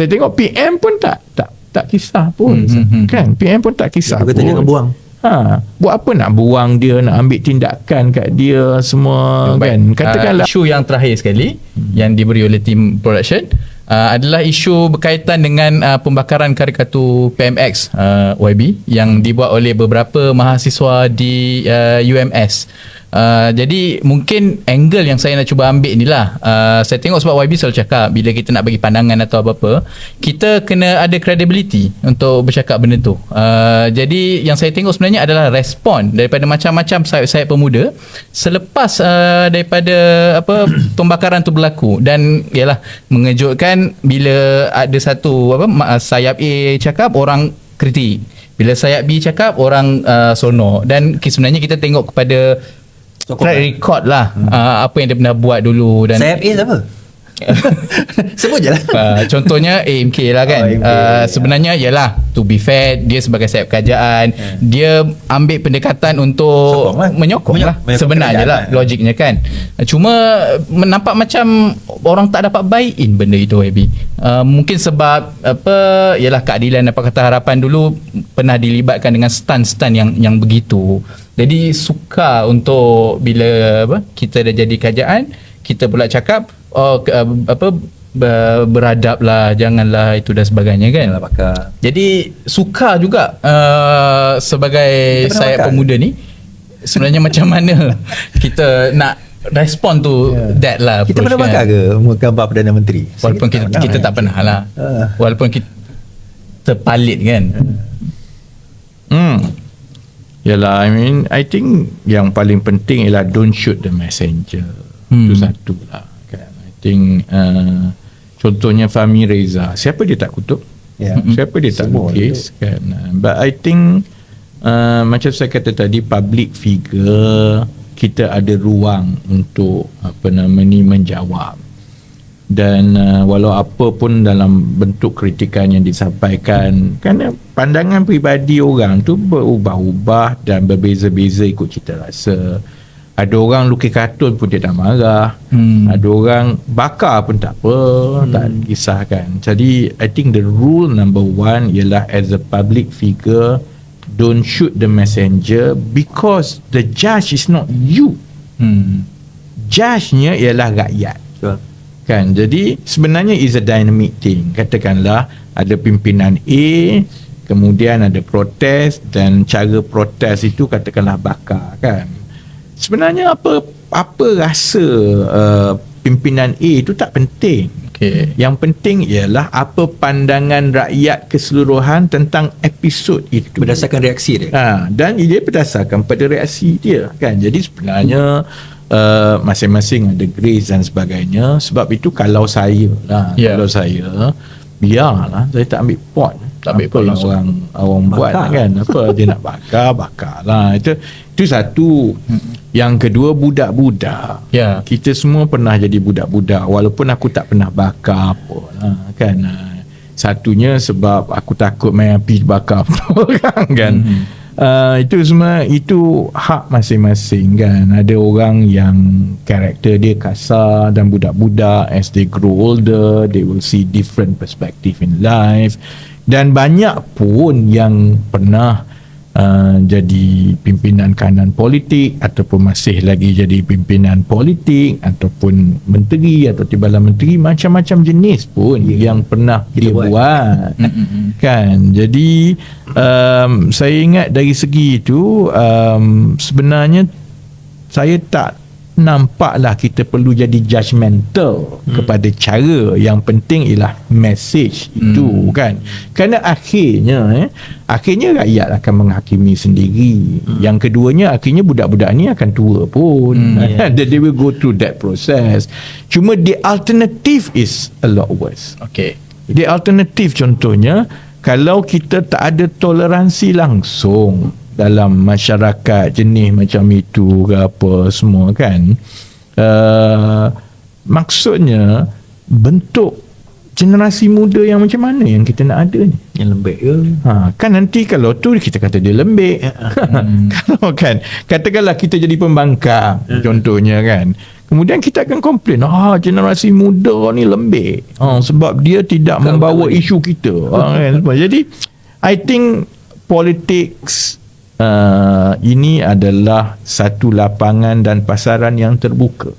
saya tengok PM pun tak tak tak kisah pun Hmm, hmm, hmm. kan PM pun tak kisah Dia kata pun jangan buang. Ha, buat apa nak buang dia nak ambil tindakan kat dia semua Baik. kan katakanlah uh, isu yang terakhir sekali hmm. yang diberi oleh tim production uh, adalah isu berkaitan dengan uh, pembakaran karikatur PMX uh, YB yang dibuat oleh beberapa mahasiswa di uh, UMS. Uh, jadi mungkin angle yang saya nak cuba ambil ni lah. Uh, saya tengok sebab YB selalu cakap bila kita nak bagi pandangan atau apa-apa kita kena ada credibility untuk bercakap benda tu. Uh, jadi yang saya tengok sebenarnya adalah respon daripada macam-macam sayap-sayap pemuda selepas uh, daripada apa pembakaran tu berlaku. Dan ialah mengejutkan bila ada satu apa ma- sayap A cakap orang kritik. Bila sayap B cakap orang uh, sonor dan sebenarnya kita tengok kepada Sokongan. track record lah hmm. uh, apa yang dia pernah buat dulu dan Sayap A siapa? Sebut je lah. Uh, contohnya AMK lah kan Oh, AMK, uh, ya. sebenarnya ialah to be fair dia sebagai sayap kerajaan dia ambil pendekatan untuk Sokong lah. menyokong Menyok- lah menyokong sebenarnya lah lah. logiknya kan cuma nampak macam orang tak dapat buy in benda itu Happy uh, mungkin sebab apa ialah keadilan apa kata harapan dulu pernah dilibatkan dengan stan-stan yang yang begitu jadi suka untuk bila apa kita dah jadi kerajaan kita pula cakap oh ke, apa ber- beradab lah janganlah itu dan sebagainya kan Janganlah bakar. jadi suka juga uh, sebagai Kita saya makan. pemuda ni sebenarnya macam mana kita nak respon to Ya. that lah Kita pernah kan. bakar ke gambar Perdana Menteri? walaupun kita, tak kita tak pernah lah Ah. walaupun kita terpalit kan Hmm. Yalah, I mean, I think yang paling penting ialah don't shoot the messenger. Hmm. Itu satu lah. Kan? I think uh, contohnya Fahmi Reza, siapa dia tak kutuk? Ya. Siapa dia tak Semua lukis kan? But I think uh, macam saya kata tadi public figure kita ada ruang untuk apa nama ni menjawab dan uh, walau apa pun dalam bentuk kritikan yang disampaikan kerana pandangan peribadi orang tu berubah-ubah dan berbeza-beza ikut cita rasa ada orang lukis kartun pun dia tak marah Hmm. ada orang bakar pun tak apa hmm. tak kisahkan jadi I think the rule number one ialah as a public figure don't shoot the messenger because the judge is not you hmm. judge-nya ialah rakyat Betul. Kan jadi sebenarnya is a dynamic thing katakanlah ada pimpinan A kemudian ada protes dan cara protes itu katakanlah bakar kan sebenarnya apa apa rasa uh, pimpinan A itu tak penting Okay. yang penting ialah apa pandangan rakyat keseluruhan tentang episod itu Berdasarkan reaksi dia. Ha, dan dia berdasarkan pada reaksi dia kan. Jadi sebenarnya uh, masing-masing ada grace dan sebagainya. Sebab itu kalau saya lah, Ya. kalau saya biarlah saya tak ambil pot. Tak ambil apa pot langsung. orang orang buat kan. Apa dia nak bakar, bakar lah. Itu itu satu. Yang kedua budak-budak. Ya. Kita semua pernah jadi budak-budak walaupun aku tak pernah bakar apa lah kan. Satunya sebab aku takut main api bakar orang kan. Mhm. Uh, itu semua itu hak masing-masing kan. Ada orang yang karakter dia kasar dan budak-budak as they grow older they will see different perspective in life dan banyak pun yang pernah uh, jadi pimpinan kanan politik ataupun masih lagi jadi pimpinan politik ataupun menteri atau timbalan menteri macam-macam jenis pun yeah. yang pernah Kita dia buat. buat, kan jadi um, saya ingat dari segi itu um, sebenarnya saya tak nampaklah kita perlu jadi judgemental hmm. kepada cara yang penting ialah message itu Hmm. kan kerana akhirnya eh akhirnya rakyat akan menghakimi sendiri hmm. yang keduanya akhirnya budak-budak ni akan tua pun Hmm, hmm. they will go through that process cuma the alternative is a lot worse Okay. The alternatif contohnya kalau kita tak ada toleransi langsung dalam masyarakat jenis macam itu ke apa semua kan uh, maksudnya bentuk generasi muda yang macam mana yang kita nak ada ni Yang lembek ke? Ha, kan nanti kalau tu kita kata dia lembek. Hmm. kalau kan katakanlah kita jadi pembangkang contohnya kan. Kemudian kita akan komplain, ah generasi muda ni lembek. Ah, sebab dia tidak Bukan- membawa lagi. isu kita. Ah, kan? Jadi I think politics uh, ini adalah satu lapangan dan pasaran yang terbuka.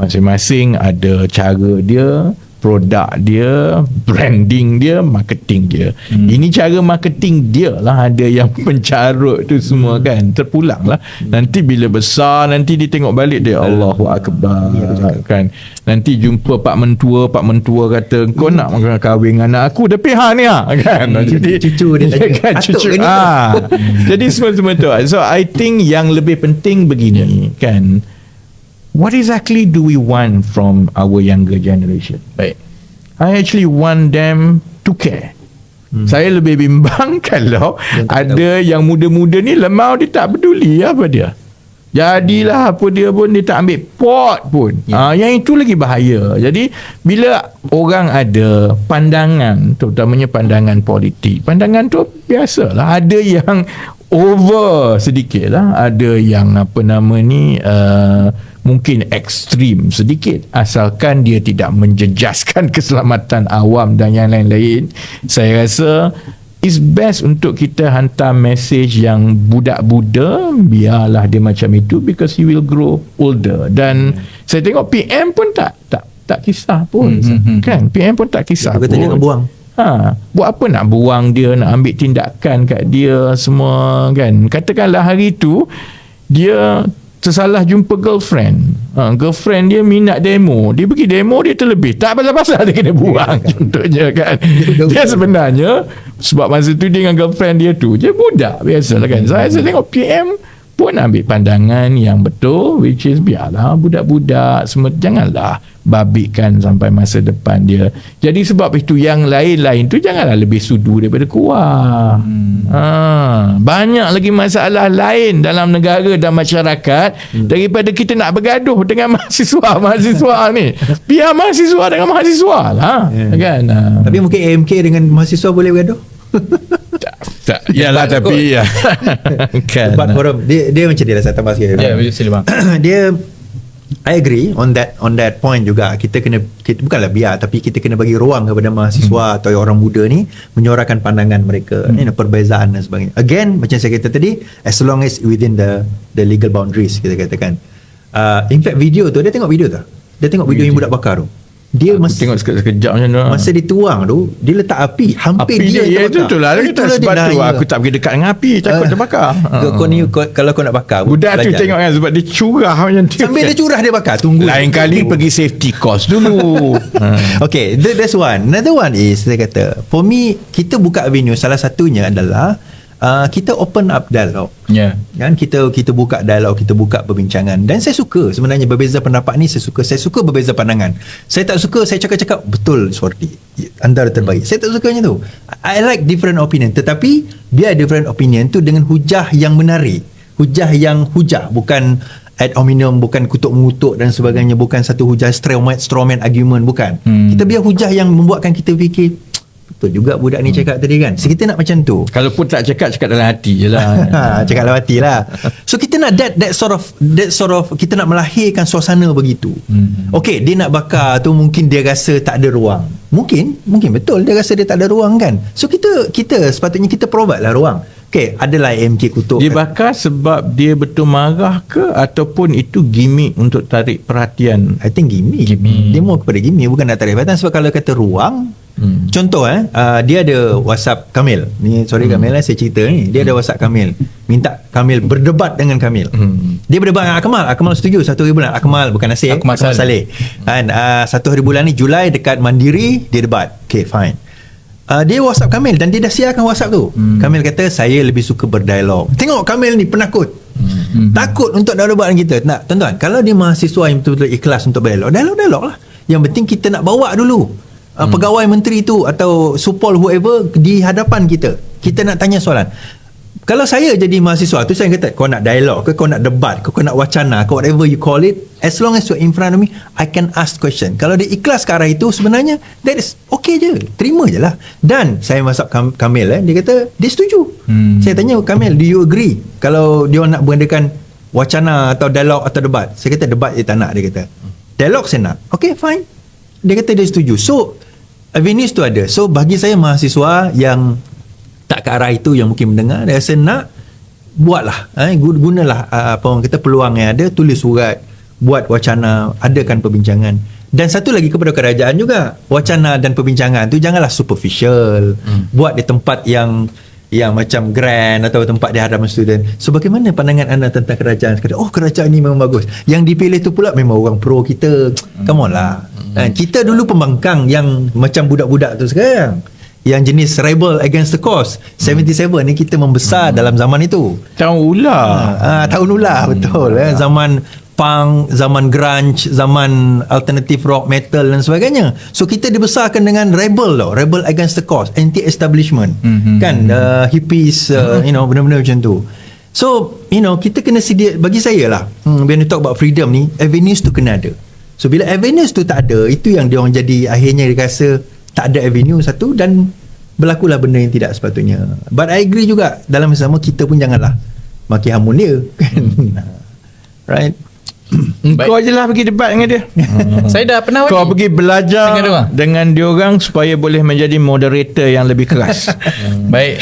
Masing-masing ada cara dia, produk dia, branding dia, marketing dia. Hmm. Ini cara marketing dia lah ada yang mencarut tu semua kan. Terpulang lah. Nanti bila besar nanti dia tengok balik dia Allahu akbar kan. Nanti jumpa pak mentua, pak mentua kata kau nak kahwin dengan anak aku tapi ha ni ha kan. Jadi Cucu dia tanya, kan "Atuk cucu ke ni?" ah. Jadi semua-semua tu. So I think yang lebih penting begini kan. What exactly do we want from our younger generation? Baik. I actually want them to care. Hmm. Saya lebih bimbang kalau Yang ada yang muda-muda ni lemau dia tak peduli apa dia. Jadilah apa dia pun dia tak ambil pot pun. Ya. Yeah. yang itu lagi bahaya. Jadi bila orang ada pandangan terutamanya pandangan politik. Pandangan tu biasalah ada yang over sedikit lah. Ada yang apa nama ni uh, mungkin ekstrim sedikit asalkan dia tidak menjejaskan keselamatan awam dan yang lain-lain saya rasa it's best untuk kita hantar message yang budak-buda biarlah dia macam itu because he will grow older dan saya tengok PM pun tak tak tak kisah pun Hmm, hmm, hmm. kan PM pun tak kisah Dia kata pun jangan buang. Ha, buat apa nak buang dia nak ambil tindakan kat dia semua kan. Katakanlah hari tu dia tersalah jumpa girlfriend. Ha, girlfriend dia minat demo. Dia pergi demo dia terlebih. Tak pasal-pasal dia kena buang contohnya kan. Dia sebenarnya sebab masa tu dia dengan girlfriend dia tu dia budak biasalah kan. Saya, saya tengok PM pun ambil pandangan yang betul which is biarlah budak-budak semua janganlah babitkan sampai masa depan dia jadi sebab itu yang lain-lain tu janganlah lebih sudu daripada kuah hmm. ha, banyak lagi masalah lain dalam negara dan masyarakat hmm. daripada kita nak bergaduh dengan mahasiswa-mahasiswa ni biar mahasiswa dengan mahasiswa lah Ya. kan ha. Tapi mungkin AMK dengan mahasiswa boleh bergaduh. tak, tak, yalah tapi ya kan Debat forum. Dia dia macam dia lah saya tambah sikit. Ya, yeah, sila bang. dia I agree on that on that point juga kita kena kita bukanlah biar tapi kita kena bagi ruang kepada mahasiswa hmm. atau orang muda ni menyuarakan pandangan mereka hmm. you know, perbezaan dan sebagainya again macam saya kata tadi as long as within the the legal boundaries kita katakan uh, in fact video tu dia tengok video tu dia tengok video yang budak bakar tu dia Aku masa tengok sekejap-sekejap macam tu masa dituang tu dia letak api. Hampir api dia, dia, ya, itu terbakar. tu lah kita Itulah sebab tu aku tak pergi dekat dengan api takut Ah. terbakar Kau, kau ni kau, kalau kau nak bakar budak tu tengok kan sebab dia curah macam tu. Sambil dia curah dia bakar. Tunggu. Lain kali pergi safety course dulu. Ha. Okay that, That's one. Another one is Dia kata For me Kita buka avenue Salah satunya adalah uh, Kita open up dialogue. Ya. kan kita kita buka dialog kita buka perbincangan. Dan saya suka sebenarnya berbeza pendapat ni saya suka saya suka berbeza pandangan. Saya tak suka saya cakap-cakap betul Swarty anda terbaik. Saya tak suka macam tu. I like different opinion tetapi biar different opinion tu dengan hujah yang menarik. Hujah yang hujah bukan ad hominem bukan kutuk mengutuk dan sebagainya bukan satu hujah strawman strawman argument bukan. Hmm. kita biar hujah yang membuatkan kita fikir betul juga budak ni cakap tadi kan. So kita nak macam tu. Kalau pun tak cakap cakap dalam hati je lah. Ha, cakap dalam hati lah. So kita nak that that sort of that sort of kita nak melahirkan suasana begitu. Hmm. okay dia nak bakar tu mungkin dia rasa tak ada ruang. Mungkin mungkin betul dia rasa dia tak ada ruang kan. So kita kita sepatutnya kita provide lah ruang. Okay adalah MK kutuk dia bakar sebab dia betul marah ke ataupun itu gimmick untuk tarik perhatian? I think gimmick. Gimmick. Dia more kepada gimmick bukan nak tarik perhatian. Sebab kalau kata ruang Hmm. Contoh eh uh, dia ada WhatsApp Kamil. Ni sorry hmm. Kamil lah saya cerita ni. Dia ada WhatsApp Kamil. Minta Kamil berdebat dengan Kamil. Hmm. Dia berdebat dengan Akmal. Akmal setuju satu hari bulan. Akmal bukan Nasir. Akmal Saleh. Saleh. Kan uh, satu hari bulan ni Julai dekat Mandiri dia debat. Okay fine. Uh, dia WhatsApp Kamil dan dia dah siarkan WhatsApp tu. Hmm. Kamil kata saya lebih suka berdialog. Tengok Kamil ni penakut. Hmm. Takut untuk debat dengan kita. Nak, tuan-tuan, kalau dia mahasiswa yang betul-betul ikhlas untuk berdialog, dialog-dialog lah. Yang penting kita nak bawa dulu uh, pegawai menteri tu atau supol whoever di hadapan kita. Kita nak tanya soalan. Kalau saya jadi mahasiswa tu saya kata kau nak dialog ke kau nak debat ke kau nak wacana ke whatever you call it as long as you're in front of me I can ask question. Kalau dia ikhlas ke arah itu sebenarnya that is okay je. Terima je lah. Dan saya masuk Kam- Kamil eh, dia kata dia setuju. Hmm. saya tanya Kamil do you agree? Kalau dia nak mengadakan wacana atau dialog atau debat. Saya kata debat dia tak nak dia kata. Dialog saya nak. Okay fine. Dia kata dia setuju. So avenues tu ada. So bagi saya mahasiswa yang tak ke arah itu yang mungkin mendengar dia rasa nak buatlah eh, gu- gunalah uh, apa orang kata peluang yang ada tulis surat buat wacana adakan perbincangan. Dan satu lagi kepada kerajaan juga wacana dan perbincangan tu janganlah superficial. Hmm. buat di tempat yang yang macam grand atau tempat di hadapan student. So bagaimana pandangan anda tentang kerajaan? Kata oh kerajaan ni memang bagus. Yang dipilih tu pula memang orang pro kita. Come on lah hmm. kita dulu pembangkang yang macam budak-budak tu sekarang yang jenis rebel against the cause 77 ni kita membesar dalam zaman itu Tahu ular. Ah, tahun ular betul eh zaman punk, zaman grunge, zaman alternative rock, metal dan sebagainya. So kita dibesarkan dengan rebel tau, rebel against the cause, anti establishment. Mhm. Kan uh, hippies uh, you know benda-benda macam tu. So, you know, kita kena sedia bagi saya lah. Hmm, when you talk about freedom ni, avenues tu kena ada. So bila avenues tu tak ada, itu yang dia orang jadi akhirnya dia rasa tak ada avenue satu dan berlakulah benda yang tidak sepatutnya. But I agree juga dalam sama kita pun janganlah maki hamun dia kan. right? Kau je lah pergi debat dengan dia. Saya dah pernah Kau pergi belajar Dengan dengan diorang supaya boleh menjadi moderator yang lebih keras. Baik.